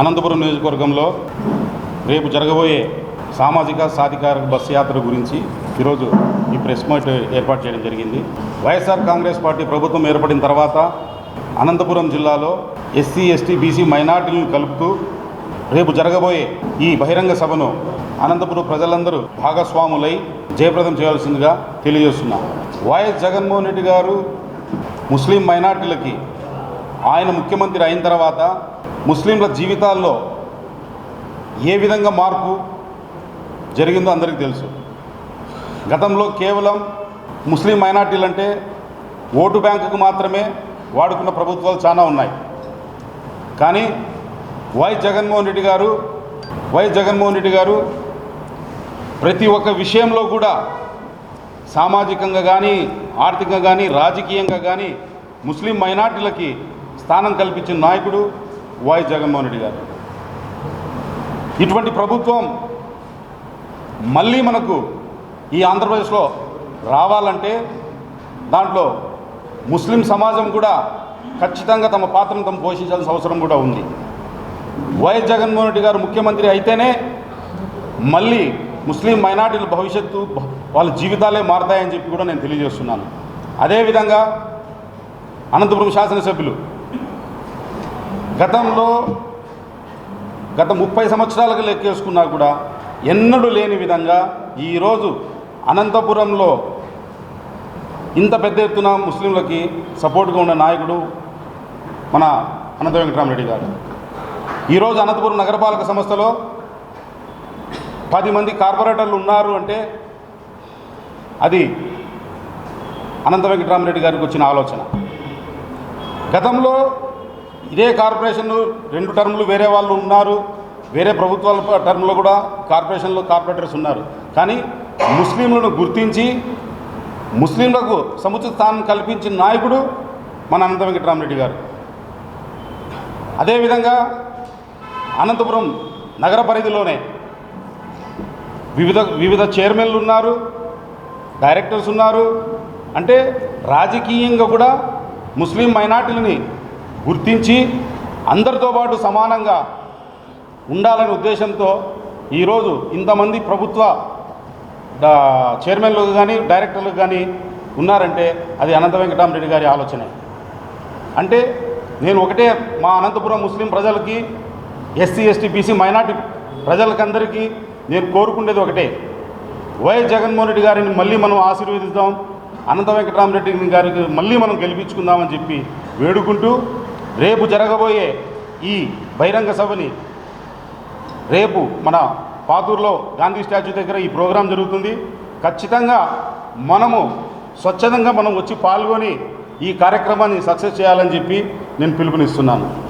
అనంతపురం నియోజకవర్గంలో రేపు జరగబోయే సామాజిక సాధికార బస్సు యాత్ర గురించి ఈరోజు ఈ ప్రెస్ మీట్ ఏర్పాటు చేయడం జరిగింది. వైఎస్ఆర్ కాంగ్రెస్ పార్టీ ప్రభుత్వం ఏర్పడిన తర్వాత అనంతపురం జిల్లాలో ఎస్సీ ఎస్టీ బీసీ మైనార్టీలను కలుపుతూ రేపు జరగబోయే ఈ బహిరంగ సభను అనంతపురం ప్రజలందరూ భాగస్వాములై జయప్రదం చేయాల్సిందిగా తెలియజేస్తున్నాం. వైఎస్ జగన్మోహన్ రెడ్డి గారు ముస్లిం మైనార్టీలకి ఆయన ముఖ్యమంత్రి అయిన తర్వాత ముస్లింల జీవితాల్లో ఏ విధంగా మార్పు జరిగిందో అందరికీ తెలుసు. గతంలో కేవలం ముస్లిం మైనార్టీలు అంటే ఓటు బ్యాంకుకు మాత్రమే వాడుకున్న ప్రభుత్వాలు చాలా ఉన్నాయి. కానీ వై జగన్మోహన్ రెడ్డి గారు వై జగన్మోహన్ రెడ్డి గారు ప్రతి ఒక్క విషయంలో కూడా సామాజికంగా కానీ ఆర్థికంగా కానీ రాజకీయంగా కానీ ముస్లిం మైనార్టీలకి స్థానం కల్పించిన నాయకుడు వై జగన్మోహన్ రెడ్డి గారు. ఇటువంటి ప్రభుత్వం మళ్ళీ మనకు ఈ ఆంధ్రప్రదేశ్లో రావాలంటే దాంట్లో ముస్లిం సమాజం కూడా ఖచ్చితంగా తమ పాత్రను తమ పోషించాల్సిన అవసరం కూడా ఉంది. వైఎస్ జగన్మోహన్ రెడ్డి గారు ముఖ్యమంత్రి అయితేనే మళ్ళీ ముస్లిం మైనార్టీల భవిష్యత్తు వాళ్ళ జీవితాలే మారతాయని చెప్పి కూడా నేను తెలియజేస్తున్నాను. అదేవిధంగా అనంతపురం శాసనసభ్యులు గతంలో గత ముప్పై సంవత్సరాలకు లెక్కేసుకున్నా కూడా ఎన్నడూ లేని విధంగా ఈరోజు అనంతపురంలో ఇంత పెద్ద ఎత్తున ముస్లింలకి సపోర్ట్గా ఉన్న నాయకుడు మన అనంత వెంకటరామరెడ్డి గారు. ఈరోజు అనంతపురం నగరపాలక సంస్థలో పది మంది కార్పొరేటర్లు ఉన్నారు అంటే అది అనంత వెంకటరామరెడ్డి గారికి వచ్చిన ఆలోచన. గతంలో ఇదే కార్పొరేషన్ రెండు టర్ములు వేరే వాళ్ళు ఉన్నారు. వేరే ప్రభుత్వాల టర్మ్లో కూడా కార్పొరేషన్లో కార్పొరేటర్స్ ఉన్నారు. కానీ ముస్లింలను గుర్తించి ముస్లింలకు సముచిత స్థానం కల్పించిన నాయకుడు మన అనంత వెంకటరామరెడ్డి గారు. అదేవిధంగా అనంతపురం నగర పరిధిలోనే వివిధ వివిధ చైర్మన్లు ఉన్నారు డైరెక్టర్స్ ఉన్నారు. అంటే రాజకీయంగా కూడా ముస్లిం మైనార్టీలని గుర్తించి అందరితో పాటు సమానంగా ఉండాలనే ఉద్దేశంతో ఈరోజు ఇంతమంది ప్రభుత్వ చైర్మన్లు కానీ డైరెక్టర్లు కానీ ఉన్నారంటే అది అనంత వెంకటరామరెడ్డి గారి ఆలోచనే. అంటే నేను ఒకటే మా అనంతపురం ముస్లిం ప్రజలకి ఎస్సీ ఎస్టీ బీసీ మైనార్టీ ప్రజలకందరికీ నేను కోరుకునేది ఒకటే. వైఎస్ జగన్మోహన్ రెడ్డి గారిని మళ్ళీ మనం ఆశీర్వదిద్దాం అనంత వెంకటరామరెడ్డి గారికి మళ్ళీ మనం గెలిపించుకుందామని చెప్పి వేడుకుంటూ రేపు జరగబోయే ఈ బహిరంగ సభని రేపు మన పాతూరులో గాంధీ స్టాచ్యూ దగ్గర ఈ ప్రోగ్రాం జరుగుతుంది. ఖచ్చితంగా మనము స్వచ్ఛందంగా మనం వచ్చి పాల్గొని ఈ కార్యక్రమాన్ని సక్సెస్ చేయాలని చెప్పి నేను పిలుపునిస్తున్నాను.